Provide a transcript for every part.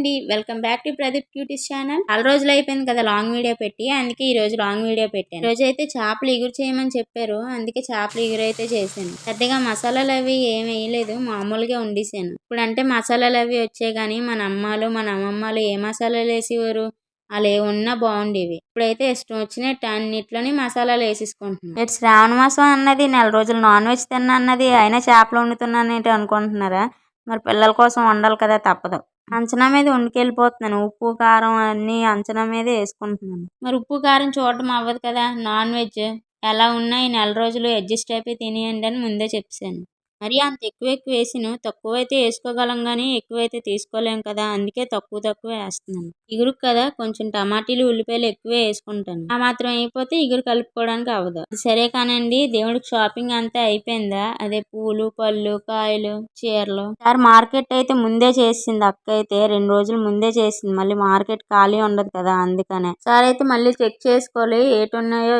అండి. Welcome back to Pradeep cuties channel. చాలా రోజులు అయిపోయింది కదా లాంగ్ వీడియో పెట్టి. అందుకే ఈ రోజు లాంగ్ వీడియో పెట్టాను. ఈ రోజు అయితే చేపలు ఎగురు చేయమని చెప్పారు. అందుకే చేపలు ఎగురు అయితే చేశాను. పెద్దగా మసాలాలు అవి ఏం వేయలేదు. మామూలుగా వండేసాను ఇప్పుడు అంటే మసాలాలు అవి వచ్చాయి కానీ మన అమ్మాలు మన అమ్మమ్మలు ఏ మసాలాలు వేసేవారు? అలా ఏమున్నా ఉన్నా బాగుండేవి. ఇప్పుడైతే ఇష్టం వచ్చినట్టు అన్నిట్లోనే మసాలాలు వేసేసుకుంటున్నాను. ఇటు శ్రావణ మాసం అన్నది నెల రోజులు నాన్ వెజ్ తిన్నా అన్నది అయినా చేపలు వండుతున్నాను అనుకుంటున్నారా? మరి పిల్లల కోసం వండాలి కదా తప్పదు. అంచనా మీద వండుకెళ్ళిపోతున్నాను. ఉప్పు కారం అన్నీ అంచనా మీదే వేసుకుంటున్నాను. మరి ఉప్పు కారం చూడటం అవ్వదు కదా నాన్ వెజ్ ఎలా ఉన్నా ఈ నెల రోజులు అడ్జస్ట్ అయిపోయి తినేయండి అని ముందే చెప్పాను మరి అంత ఎక్కువ ఎక్కువ వేసిను తక్కువ అయితే వేసుకోగలం కానీ ఎక్కువైతే తీసుకోలేం కదా అందుకే తక్కువ తక్కువ వేస్తున్నాను. ఇగురు కదా కొంచెం టమాటీలు ఉల్లిపాయలు ఎక్కువ వేసుకుంటాను. ఆ మాత్రం అయిపోతే ఇగురు కలుపుకోవడానికి అవ్వదు. సరే కానండి దేవుడికి షాపింగ్ అంతా అయిపోయిందా? అదే పూలు పళ్ళు కాయలు చీరలు. సార్ మార్కెట్ అయితే ముందే చేసింది అక్క అయితే రెండు రోజులు ముందే చేసింది. మళ్ళీ మార్కెట్ ఖాళీ ఉండదు కదా అందుకనే. సార్ అయితే మళ్ళీ చెక్ చేసుకోవాలి ఏటున్నాయో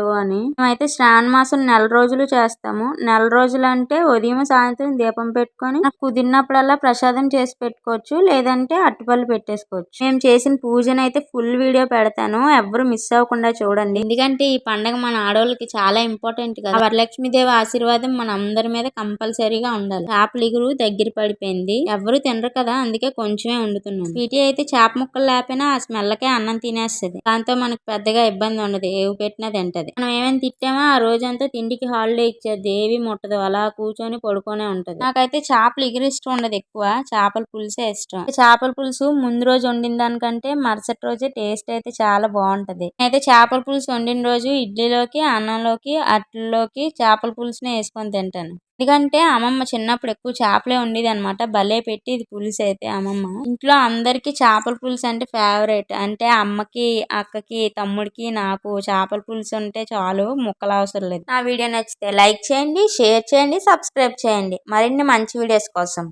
ఉన్నాయో అని. మేమైతే శ్రావణ మాసం నెల రోజులు చేస్తాము. నెల రోజులు అంటే ఉదయం సాయంత్రం దీపం పెట్టుకొని కుదిరినప్పుడల్లా ప్రసాదం చేసి పెట్టుకోవచ్చు లేదంటే అట్టుపళ్ళు పెట్టేసుకోవచ్చు. మేము చేసిన పూజను అయితే ఫుల్ వీడియో పెడతాను ఎవరు మిస్ అవ్వకుండా చూడండి. ఎందుకంటే ఈ పండగ మన ఆడవాళ్ళకి చాలా ఇంపార్టెంట్ కదా. వరలక్ష్మీదేవి ఆశీర్వాదం మన అందరి మీద కంపల్సరీగా ఉండాలి. చేపల ఇగురు దగ్గర పడిపోయింది. ఎవరు తినరు కదా అందుకే కొంచెమే వండుతున్నాను వీటి అయితే చేప ముక్కలు లేపినా ఆ స్మెల్లకే అన్నం తినేస్తుంది. దాంతో మనకు పెద్దగా ఇబ్బంది ఉండదు ఏవి పెట్టినా తింటది. మనం ఏమైనా తిట్టామో ఆ రోజంతా తిండికి హాలిడే ఇచ్చేది ఏవి ముట్టదు. అలా కూర్చొని పడుకొనే ఉంటది. నాకైతే చేపలు ఎగిరి ఇష్టం ఉండదు ఎక్కువ. చేపల పులుసే ఇష్టం. చేపల పులుసు ముందు రోజు వండిన దానికంటే మరుసటి రోజే టేస్ట్ అయితే చాలా బాగుంటది. అయితే చేపల పులుసు వండిన రోజు ఇడ్లీలోకి అన్నంలోకి అట్లలోకి చేపల పులుసునే వేసుకొని తింటాను. ఎందుకంటే అమ్మమ్మ చిన్నప్పుడు ఎక్కువ చేపలే ఉండేది అనమాట భలే పెట్టి ఇది పులుసు అయితే అమ్మమ్మ. ఇంట్లో అందరికీ చేపల పులుసు అంటే ఫేవరెట్ అంటే అమ్మకి అక్కకి తమ్ముడికి నాకు చేపల పులుసు ఉంటే చాలు ముక్కలు అవసరం లేదు. నా వీడియో నచ్చితే లైక్ చేయండి షేర్ చేయండి సబ్స్క్రైబ్ చేయండి. మరిన్ని మంచి వీడియోస్ కోసం.